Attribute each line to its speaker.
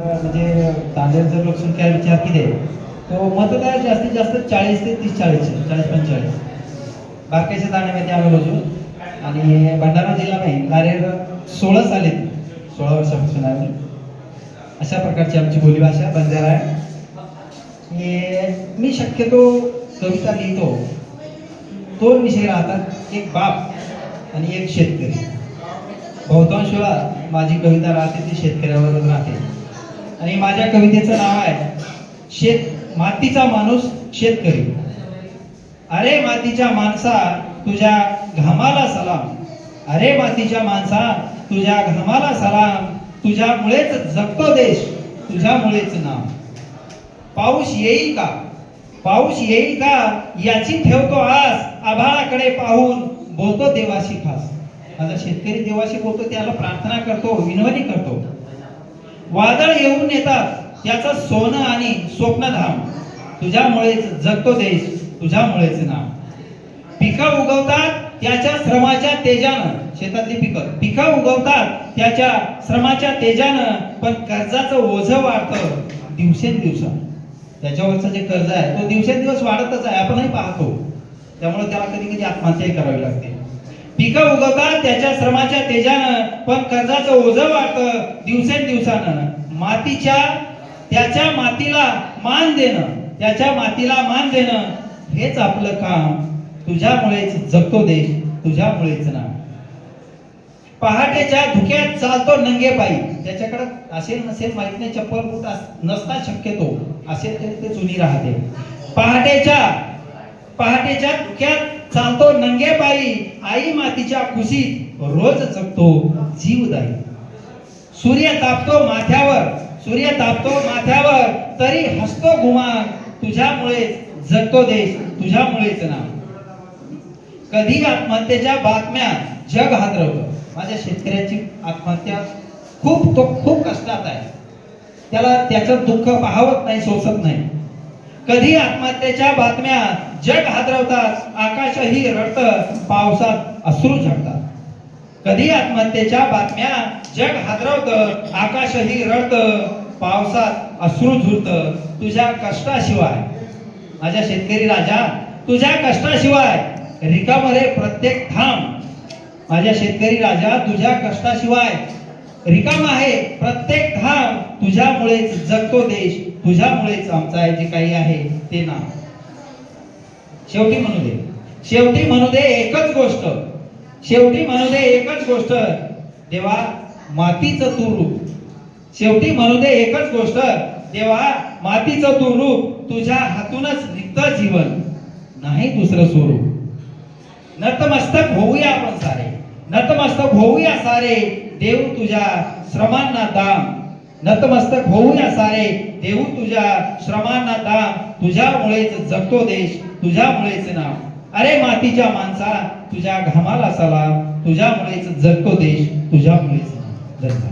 Speaker 1: म्हणजे तांड्याचा लोकसंख्या विचार केले तो मतदार जास्तीत जास्त चाळीस ते तीस चाळीस चाळीस पंचेचाळीस. बारकाईच्या दाण्यामध्ये आम्ही रोजू आणि भंडारा जिल्ह्यामध्ये कार्यरत सोळा साली सोळा वर्षापासून आहे अशा प्रकारची आमची बोलीभाषा बंजारा आहे. मी शक्यतो कविता लिहितो. दोन विषय राहतात एक बाप आणि एक शेतकरी. बहुतांश वेळा माझी कविता राहते ती शेतकऱ्यावरच राहते. आणि माझ्या कवितेचं नाव आहे शेत मातीचा माणूस शेतकरी. अरे मातीच्या माणसा तुझ्या घामाला सलाम. अरे मातीच्या माणसा तुझ्या घामाला सलाम. तुझ्यामुळेच जगतो देश तुझ्यामुळेच नाम. पाऊस येईल का? पाऊस येईल का? याची ठेवतो आस आभाळाकडे पाहून बोलतो देवाशी खास. माझा शेतकरी देवाशी बोलतो त्याला प्रार्थना करतो विनवणी करतो. वादळ येऊन येतात त्याचं सोनं आणि स्वप्नधाम तुझ्यामुळेच जगतो देश तुझ्यामुळेच नाम. पिकं उगवतात त्याच्या श्रमाच्या तेजानं. शेतातली पिकं. पिकं उगवतात त्याच्या श्रमाच्या तेजानं पण कर्जाचं ओझं वाढतं दिवसेंदिवसा त्याच्यावरचं जे कर्ज आहे तो दिवसेंदिवस वाढतच आहे आपणही पाहतो. त्यामुळे त्याला कधी कधी आत्महत्याही करावी लागते. पिकं उगवतात त्याच्या श्रमाच्या तेजानं पण कर्जाचं ओझ वाढत दिवसेंदिवसानं. मातीच्या त्याच्या मातीला मान देणं त्याच्या मातीला मान देणं हेच आपलं काम. तुझ्यामुळेच जगतो देश तुझ्यामुळेच ना. पहाटेच्या धुक्यात चालतो नंगे पायी त्याच्याकडे असेल नसेल माहीत नाही चप्पल बूट नसता शक्यतो. असेल तरी ते जुनी राहते. पहाटेच्या पहाटेच्या धुक्यात चालतो नंगे पायी आई मातीच्या खुशीत रोज जगतो जीवदायी सूर्य तापतो माथ्यावर सूर्य तापतो माथ्यावर तरी हसतो घुमा तुझ्यामुळेच जगतो देश तुझ्यामुळेच ना कधी आत्महत्येच्या बातम्या जग हादरवलं माझ्या शेतकऱ्याची आत्महत्या खूप तो खूप कष्टात आहे. त्याला त्याचं दुःख पाहावत नाही सोसत नाही. कधी आत्महत्येच्या बातम्या जग हादरवतात आकाशही रडतं पावसात अश्रू झडतात. कधी आत्महत्येच्या बातम्या? जग हादरवतं आकाशही रडत पावसात अश्रू झुरत. तुझ्या कष्टाशिवाय. माझ्या शेतकरी राजा तुझ्या कष्टाशिवाय. रिकामरे प्रत्येक थांब माझ्या शेतकरी राजा तुझ्या कष्टाशिवाय. रिकाम आहे प्रत्येक धाम तुझ्यामुळेच जगतो देश. तुझ्यामुळेच आमचा जे काही आहे ते ना शेवटी म्हणू दे. शेवटी म्हणू दे एकच गोष्ट. शेवटी म्हणू दे एकच गोष्ट. देवा मातीचं तू रूप. शेवटी म्हणू दे एकच गोष्ट. देवा मातीचं तू रूप तुझ्या हातूनच निघतं जीवन. नाही दुसरं स्वरूप. नतमस्तक होऊया आपण सारे. नतमस्तक होऊया सारे. देऊ तुझ्या श्रमांना दाम. नतमस्तक होऊया सारे. देऊ तुझ्या श्रमांना दाम. तुझ्यामुळेच जगतो देश. तुझ्यामुळेच नाव अरे मातीच्या माणसा तुझ्या घामाला सलाम तुझ्यामुळेच जगतो देश तुझ्यामुळेच जगतो.